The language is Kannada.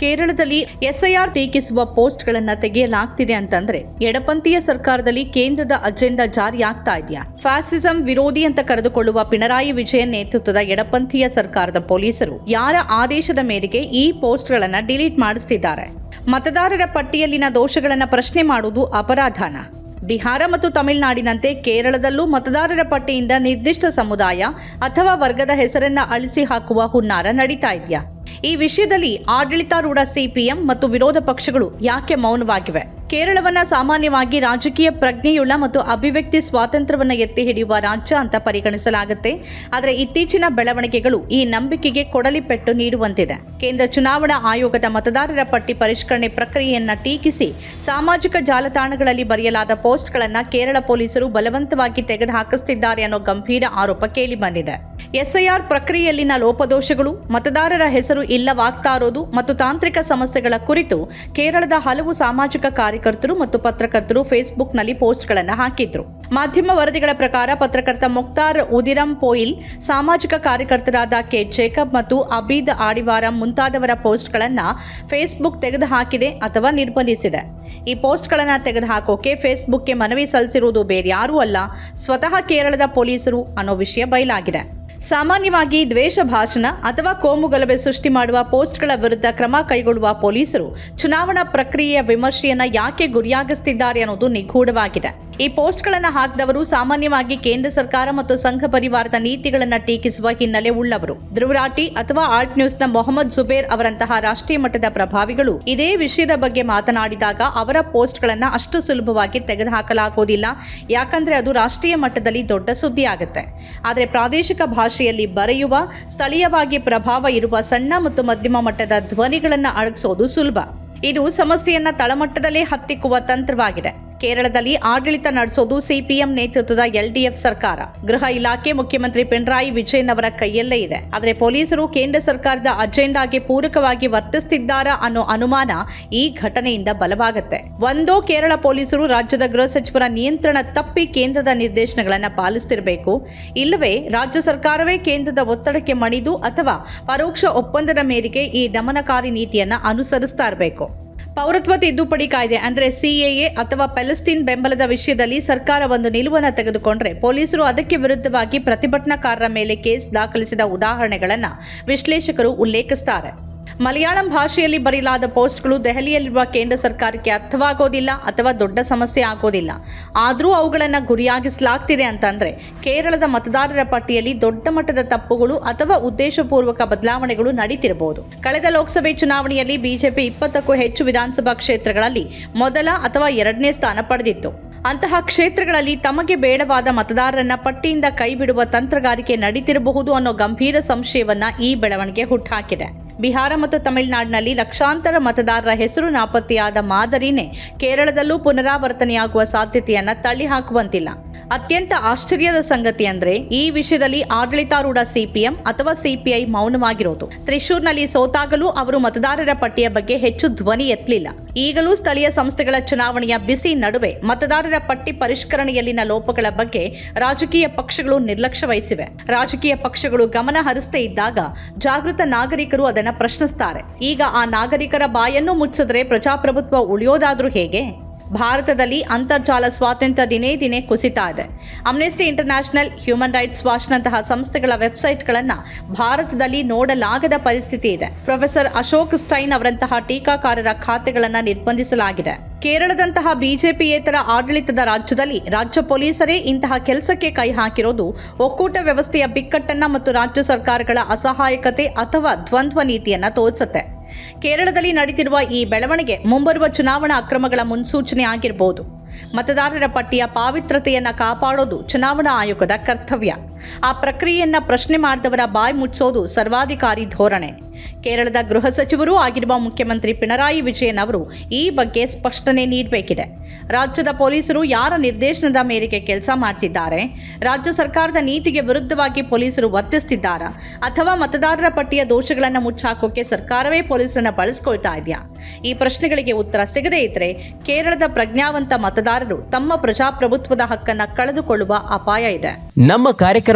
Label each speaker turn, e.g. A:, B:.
A: ಕೇರಳದಲ್ಲಿ ಎಸ್ಐಆರ್ ಟೀಕಿಸುವ ಪೋಸ್ಟ್ಗಳನ್ನು ತೆಗೆಯಲಾಗ್ತಿದೆ ಅಂತಂದ್ರೆ ಎಡಪಂಥೀಯ ಸರ್ಕಾರದಲ್ಲಿ ಕೇಂದ್ರದ ಅಜೆಂಡಾ ಜಾರಿಯಾಗ್ತಾ ಇದೆಯಾ? ಫ್ಯಾಸಿಸಂ ವಿರೋಧಿ ಅಂತ ಕರೆದುಕೊಳ್ಳುವ ಪಿಣರಾಯಿ ವಿಜಯನ್ ನೇತೃತ್ವದ ಎಡಪಂಥೀಯ ಸರ್ಕಾರದ ಪೊಲೀಸರು ಯಾರ ಆದೇಶದ ಮೇರೆಗೆ ಈ ಪೋಸ್ಟ್ಗಳನ್ನು ಡಿಲೀಟ್ ಮಾಡಿಸ್ತಿದ್ದಾರೆ? ಮತದಾರರ ಪಟ್ಟಿಯಲ್ಲಿನ ದೋಷಗಳನ್ನ ಪ್ರಶ್ನೆ ಮಾಡುವುದು ಅಪರಾಧನ? ಬಿಹಾರ ಮತ್ತು ತಮಿಳುನಾಡಿನಂತೆ ಕೇರಳದಲ್ಲೂ ಮತದಾರರ ಪಟ್ಟಿಯಿಂದ ನಿರ್ದಿಷ್ಟ ಸಮುದಾಯ ಅಥವಾ ವರ್ಗದ ಹೆಸರನ್ನ ಅಳಿಸಿ ಹಾಕುವ ಹುನ್ನಾರ ನಡೀತಾ ಇದೆಯಾ? ಈ ವಿಷಯದಲ್ಲಿ ಆಡಳಿತಾರೂಢ ಸಿಪಿಎಂ ಮತ್ತು ವಿರೋಧ ಪಕ್ಷಗಳು ಯಾಕೆ ಮೌನವಾಗಿವೆ? ಕೇರಳವನ್ನ ಸಾಮಾನ್ಯವಾಗಿ ರಾಜಕೀಯ ಪ್ರಜ್ಞೆಯುಳ್ಳ ಮತ್ತು ಅಭಿವ್ಯಕ್ತಿ ಸ್ವಾತಂತ್ರ್ಯವನ್ನ ಎತ್ತಿ ಹಿಡಿಯುವ ರಾಜ್ಯ ಅಂತ ಪರಿಗಣಿಸಲಾಗುತ್ತೆ. ಆದರೆ ಇತ್ತೀಚಿನ ಬೆಳವಣಿಗೆಗಳು ಈ ನಂಬಿಕೆಗೆ ಕೊಡಲಿ ಪೆಟ್ಟು ನೀಡುವಂತಿದೆ. ಕೇಂದ್ರ ಚುನಾವಣಾ ಆಯೋಗದ ಮತದಾರರ ಪಟ್ಟಿ ಪರಿಷ್ಕರಣೆ ಪ್ರಕ್ರಿಯೆಯನ್ನ ಟೀಕಿಸಿ ಸಾಮಾಜಿಕ ಜಾಲತಾಣಗಳಲ್ಲಿ ಬರೆಯಲಾದ ಪೋಸ್ಟ್ಗಳನ್ನು ಕೇರಳ ಪೊಲೀಸರು ಬಲವಂತವಾಗಿ ತೆಗೆದುಹಾಕಿಸುತ್ತಿದ್ದಾರೆ ಅನ್ನೋ ಗಂಭೀರ ಆರೋಪ ಕೇಳಿಬಂದಿದೆ. ಎಸ್ಐಆರ್ ಪ್ರಕ್ರಿಯೆಯಲ್ಲಿನ ಲೋಪದೋಷಗಳು, ಮತದಾರರ ಹೆಸರು ಇಲ್ಲವಾಗ್ತಾ ಇರೋದು ಮತ್ತು ತಾಂತ್ರಿಕ ಸಮಸ್ಯೆಗಳ ಕುರಿತು ಕೇರಳದ ಹಲವು ಸಾಮಾಜಿಕ ಕಾರ್ಯಕರ್ತರು ಮತ್ತು ಪತ್ರಕರ್ತರು ಫೇಸ್ಬುಕ್ನಲ್ಲಿ ಪೋಸ್ಟ್ಗಳನ್ನು ಹಾಕಿದ್ರು. ಮಾಧ್ಯಮ ವರದಿಗಳ ಪ್ರಕಾರ ಪತ್ರಕರ್ತ ಮುಕ್ತಾರ್ ಉದಿರಂ ಪೋಯಿಲ್, ಸಾಮಾಜಿಕ ಕಾರ್ಯಕರ್ತರಾದ ಕೆ. ಜೇಕಬ್ ಮತ್ತು ಅಬೀದ್ ಆಡಿವಾರಂ ಮುಂತಾದವರ ಪೋಸ್ಟ್ಗಳನ್ನು ಫೇಸ್ಬುಕ್ ತೆಗೆದುಹಾಕಿದೆ ಅಥವಾ ನಿರ್ಬಂಧಿಸಿದೆ. ಈ ಪೋಸ್ಟ್ಗಳನ್ನು ತೆಗೆದುಹಾಕೋಕೆ ಫೇಸ್ಬುಕ್ಗೆ ಮನವಿ ಸಲ್ಲಿಸಿರುವುದು ಬೇರ್ಯಾರೂ ಅಲ್ಲ, ಸ್ವತಃ ಕೇರಳದ ಪೊಲೀಸರು ಅನ್ನೋ ವಿಷಯ ಬಯಲಾಗಿದೆ. ಸಾಮಾನ್ಯವಾಗಿ ದ್ವೇಷ ಭಾಷಣ ಅಥವಾ ಕೋಮುಗಲಭೆ ಸೃಷ್ಟಿ ಮಾಡುವ ಪೋಸ್ಟ್ಗಳ ವಿರುದ್ಧ ಕ್ರಮ ಕೈಗೊಳ್ಳುವ ಪೊಲೀಸರು ಚುನಾವಣಾ ಪ್ರಕ್ರಿಯೆಯ ವಿಮರ್ಶೆಯನ್ನ ಯಾಕೆ ಗುರಿಯಾಗಿಸುತ್ತಿದ್ದಾರೆ ಅನ್ನೋದು ನಿಗೂಢವಾಗಿದೆ. ಈ ಪೋಸ್ಟ್ಗಳನ್ನು ಹಾಕಿದವರು ಸಾಮಾನ್ಯವಾಗಿ ಕೇಂದ್ರ ಸರ್ಕಾರ ಮತ್ತು ಸಂಘ ಪರಿವಾರದ ನೀತಿಗಳನ್ನು ಟೀಕಿಸುವ ಹಿನ್ನೆಲೆ ಉಳ್ಳವರು. ಧ್ರುವರಾಟಿ ಅಥವಾ ಆಲ್ಟ್ ನ್ಯೂಸ್ನ ಮೊಹಮ್ಮದ್ ಜುಬೇರ್ ಅವರಂತಹ ರಾಷ್ಟ್ರೀಯ ಮಟ್ಟದ ಪ್ರಭಾವಿಗಳು ಇದೇ ವಿಷಯದ ಬಗ್ಗೆ ಮಾತನಾಡಿದಾಗ ಅವರ ಪೋಸ್ಟ್ಗಳನ್ನು ಅಷ್ಟು ಸುಲಭವಾಗಿ ತೆಗೆದುಹಾಕಲಾಗುವುದಿಲ್ಲ. ಯಾಕಂದ್ರೆ ಅದು ರಾಷ್ಟ್ರೀಯ ಮಟ್ಟದಲ್ಲಿ ದೊಡ್ಡ ಸುದ್ದಿಯಾಗುತ್ತೆ. ಆದರೆ ಪ್ರಾದೇಶಿಕ ಭಾಷೆಯಲ್ಲಿ ಬರೆಯುವ, ಸ್ಥಳೀಯವಾಗಿ ಪ್ರಭಾವ ಇರುವ ಸಣ್ಣ ಮತ್ತು ಮಧ್ಯಮ ಮಟ್ಟದ ಧ್ವನಿಗಳನ್ನು ಅಡಗಿಸೋದು ಸುಲಭ. ಇದು ಸಮಸ್ಯೆಯನ್ನ ತಳಮಟ್ಟದಲ್ಲಿ ಹತ್ತಿಕ್ಕುವ ತಂತ್ರವಾಗಿದೆ. ಕೇರಳದಲ್ಲಿ ಆಡಳಿತ ನಡೆಸೋದು ಸಿಪಿಎಂ ನೇತೃತ್ವದ ಎಲ್ಡಿಎಫ್ ಸರ್ಕಾರ. ಗೃಹ ಇಲಾಖೆ ಮುಖ್ಯಮಂತ್ರಿ ಪಿಣರಾಯಿ ವಿಜಯನ್ ಅವರ ಕೈಯಲ್ಲೇ ಇದೆ. ಆದರೆ ಪೊಲೀಸರು ಕೇಂದ್ರ ಸರ್ಕಾರದ ಅಜೆಂಡಾಗೆ ಪೂರಕವಾಗಿ ವರ್ತಿಸುತ್ತಿದ್ದಾರಾ ಅನ್ನೋ ಅನುಮಾನ ಈ ಘಟನೆಯಿಂದ ಬಲವಾಗುತ್ತೆ. ಒಂದೋ ಕೇರಳ ಪೊಲೀಸರು ರಾಜ್ಯದ ಗೃಹ ಸಚಿವರ ನಿಯಂತ್ರಣ ತಪ್ಪಿ ಕೇಂದ್ರದ ನಿರ್ದೇಶನಗಳನ್ನು ಪಾಲಿಸುತ್ತಿರಬೇಕು ಇಲ್ಲವೇ ರಾಜ್ಯ ಸರ್ಕಾರವೇ ಕೇಂದ್ರದ ಒತ್ತಡಕ್ಕೆ ಮಣಿದು ಅಥವಾ ಪರೋಕ್ಷ ಒಪ್ಪಂದದ ಮೇರೆಗೆ ಈ ದಮನಕಾರಿ ನೀತಿಯನ್ನು ಅನುಸರಿಸ್ತಾ ಇರಬೇಕು. ಪೌರತ್ವ ತಿದ್ದುಪಡಿ ಕಾಯ್ದೆ, ಅಂದ್ರೆ ಸಿಎಎ ಅಥವಾ ಪ್ಯಾಲೆಸ್ತೀನ್ ಬೆಂಬಲದ ವಿಷಯದಲ್ಲಿ ಸರ್ಕಾರ ಒಂದು ನಿಲುವನ್ನು ತೆಗೆದುಕೊಂಡ್ರೆ ಪೊಲೀಸರು ಅದಕ್ಕೆ ವಿರುದ್ಧವಾಗಿ ಪ್ರತಿಭಟನಾಕಾರರ ಮೇಲೆ ಕೇಸ್ ದಾಖಲಿಸಿದ ಉದಾಹರಣೆಗಳನ್ನು ವಿಶ್ಲೇಷಕರು ಉಲ್ಲೇಖಿಸುತ್ತಾರೆ ಮಲಯಾಳಂ ಭಾಷೆಯಲ್ಲಿ ಬರೆಯಲಾದ ಪೋಸ್ಟ್ಗಳು ದೆಹಲಿಯಲ್ಲಿರುವ ಕೇಂದ್ರ ಸರ್ಕಾರಕ್ಕೆ ಅರ್ಥವಾಗೋದಿಲ್ಲ ಅಥವಾ ದೊಡ್ಡ ಸಮಸ್ಯೆ ಆಗೋದಿಲ್ಲ. ಆದರೂ ಅವುಗಳನ್ನು ಗುರಿಯಾಗಿಸಲಾಗ್ತಿದೆ ಅಂತಂದರೆ ಕೇರಳದ ಮತದಾರರ ಪಟ್ಟಿಯಲ್ಲಿ ದೊಡ್ಡ ಮಟ್ಟದ ತಪ್ಪುಗಳು ಅಥವಾ ಉದ್ದೇಶಪೂರ್ವಕ ಬದಲಾವಣೆಗಳು ನಡೀತಿರಬಹುದು. ಕಳೆದ ಲೋಕಸಭೆ ಚುನಾವಣೆಯಲ್ಲಿ ಬಿಜೆಪಿ ಇಪ್ಪತ್ತಕ್ಕೂ ಹೆಚ್ಚು ವಿಧಾನಸಭಾ ಕ್ಷೇತ್ರಗಳಲ್ಲಿ ಮೊದಲ ಅಥವಾ ಎರಡನೇ ಸ್ಥಾನ ಪಡೆದಿತ್ತು. ಅಂತಹ ಕ್ಷೇತ್ರಗಳಲ್ಲಿ ತಮಗೆ ಬೇಡವಾದ ಮತದಾರರನ್ನ ಪಟ್ಟಿಯಿಂದ ಕೈಬಿಡುವ ತಂತ್ರಗಾರಿಕೆ ನಡೀತಿರಬಹುದು ಅನ್ನೋ ಗಂಭೀರ ಸಂಶಯವನ್ನ ಈ ಬೆಳವಣಿಗೆ ಹುಟ್ಟುಹಾಕಿದೆ ಬಿಹಾರ ಮತ್ತು ತಮಿಳುನಾಡಿನಲ್ಲಿ ಲಕ್ಷಾಂತರ ಮತದಾರರ ಹೆಸರು ನಾಪತ್ತೆಯಾದ ಮಾದರಿನೇ ಕೇರಳದಲ್ಲೂ ಪುನರಾವರ್ತನೆಯಾಗುವ ಸಾಧ್ಯತೆಯನ್ನ ತಳ್ಳಿಹಾಕುವಂತಿಲ್ಲ. ಅತ್ಯಂತ ಆಶ್ಚರ್ಯದ ಸಂಗತಿ ಅಂದ್ರೆ ಈ ವಿಷಯದಲ್ಲಿ ಆಡಳಿತಾರೂಢ ಸಿಪಿಎಂ ಅಥವಾ ಸಿಪಿಐ ಮೌನವಾಗಿರೋದು. ತ್ರಿಶೂರ್ನಲ್ಲಿ ಸೋತಾಗಲೂ ಅವರು ಮತದಾರರ ಪಟ್ಟಿಯ ಬಗ್ಗೆ ಹೆಚ್ಚು ಧ್ವನಿ ಎತ್ತಲಿಲ್ಲ. ಈಗಲೂ ಸ್ಥಳೀಯ ಸಂಸ್ಥೆಗಳ ಚುನಾವಣೆಯ ಬಿಸಿ ನಡುವೆ ಮತದಾರರ ಪಟ್ಟಿ ಪರಿಷ್ಕರಣೆಯಲ್ಲಿನ ಲೋಪಗಳ ಬಗ್ಗೆ ರಾಜಕೀಯ ಪಕ್ಷಗಳು ನಿರ್ಲಕ್ಷ್ಯ ವಹಿಸಿವೆ. ರಾಜಕೀಯ ಪಕ್ಷಗಳು ಗಮನ ಹರಿಸದೇ ಇದ್ದಾಗ ಜಾಗೃತ ನಾಗರಿಕರು ಅದನ್ನ ಪ್ರಶ್ನಿಸ್ತಾರೆ. ಈಗ ಆ ನಾಗರಿಕರ ಬಾಯನ್ನು ಮುಚ್ಚಿದ್ರೆ ಪ್ರಜಾಪ್ರಭುತ್ವ ಉಳಿಯೋದಾದ್ರೂ ಹೇಗೆ? ಭಾರತದಲ್ಲಿ ಅಂತರ್ಜಾಲ ಸ್ವಾತಂತ್ರ್ಯ ದಿನೇ ದಿನೇ ಕುಸಿತಾ ಇದೆ. ಅಮ್ನೆಸ್ಟಿ ಇಂಟರ್ನ್ಯಾಷನಲ್ ಹ್ಯೂಮನ್ ರೈಟ್ಸ್ ವಾಚ್ನಂತಹ ಸಂಸ್ಥೆಗಳ ವೆಬ್ಸೈಟ್ಗಳನ್ನು ಭಾರತದಲ್ಲಿ ನೋಡಲಾಗದ ಪರಿಸ್ಥಿತಿ ಇದೆ. ಪ್ರೊಫೆಸರ್ ಅಶೋಕ್ ಸ್ಟೈನ್ ಅವರಂತಹ ಟೀಕಾಕಾರರ ಖಾತೆಗಳನ್ನು ನಿರ್ಬಂಧಿಸಲಾಗಿದೆ. ಕೇರಳದಂತಹ ಬಿಜೆಪಿಯೇತರ ಆಡಳಿತದ ರಾಜ್ಯದಲ್ಲಿ ರಾಜ್ಯ ಪೊಲೀಸರೇ ಇಂತಹ ಕೆಲಸಕ್ಕೆ ಕೈ ಹಾಕಿರೋದು ಒಕ್ಕೂಟ ವ್ಯವಸ್ಥೆಯ ಬಿಕ್ಕಟ್ಟನ್ನ ಮತ್ತು ರಾಜ್ಯ ಸರ್ಕಾರಗಳ ಅಸಹಾಯಕತೆ ಅಥವಾ ದ್ವಂದ್ವ ನೀತಿಯನ್ನ ತೋರಿಸುತ್ತೆ. ಕೇರಳದಲ್ಲಿ ನಡೆದಿರುವ ಈ ಬೆಳವಣಿಗೆ ಮುಂಬರುವ ಚುನಾವಣಾ ಅಕ್ರಮಗಳ ಮುನ್ಸೂಚನೆ ಆಗಿರಬಹುದು ಮತದಾರರ ಪಟ್ಟಿಯ ಪಾವಿತ್ರತೆಯನ್ನು ಕಾಪಾಡೋದು ಚುನಾವಣಾ ಆಯೋಗದ ಕರ್ತವ್ಯ. ಆ ಪ್ರಕ್ರಿಯೆಯನ್ನ ಪ್ರಶ್ನೆ ಮಾಡಿದವರ ಬಾಯಿ ಮುಚ್ಚೋದು ಸರ್ವಾಧಿಕಾರಿ ಧೋರಣೆ. ಕೇರಳದ ಗೃಹ ಸಚಿವರೂ ಆಗಿರುವ ಮುಖ್ಯಮಂತ್ರಿ ಪಿಣರಾಯಿ ವಿಜಯನ್ ಅವರು ಈ ಬಗ್ಗೆ ಸ್ಪಷ್ಟನೆ ನೀಡಬೇಕಿದೆ. ರಾಜ್ಯದ ಪೊಲೀಸರು ಯಾರ ನಿರ್ದೇಶನದ ಮೇರೆಗೆ ಕೆಲಸ ಮಾಡ್ತಿದ್ದಾರೆ? ರಾಜ್ಯ ಸರ್ಕಾರದ ನೀತಿಗೆ ವಿರುದ್ಧವಾಗಿ ಪೊಲೀಸರು ವರ್ತಿಸ್ತಿದ್ದಾರಾ? ಅಥವಾ ಮತದಾರರ ಪಟ್ಟಿಯ ದೋಷಗಳನ್ನು ಮುಚ್ಚಾಕೋಕೆ ಸರ್ಕಾರವೇ ಪೊಲೀಸರನ್ನ ಬಳಸ್ಕೊಳ್ತಾ ಇದೆಯಾ? ಈ ಪ್ರಶ್ನೆಗಳಿಗೆ ಉತ್ತರ ಸಿಗದೇ ಇದ್ರೆ ಕೇರಳದ ಪ್ರಜ್ಞಾವಂತ ಮತದಾರರು ತಮ್ಮ ಪ್ರಜಾಪ್ರಭುತ್ವದ ಹಕ್ಕನ್ನ ಕಳೆದುಕೊಳ್ಳುವ ಅಪಾಯ ಇದೆ.
B: ನಮ್ಮ ಕಾರ್ಯಕ್ರಮ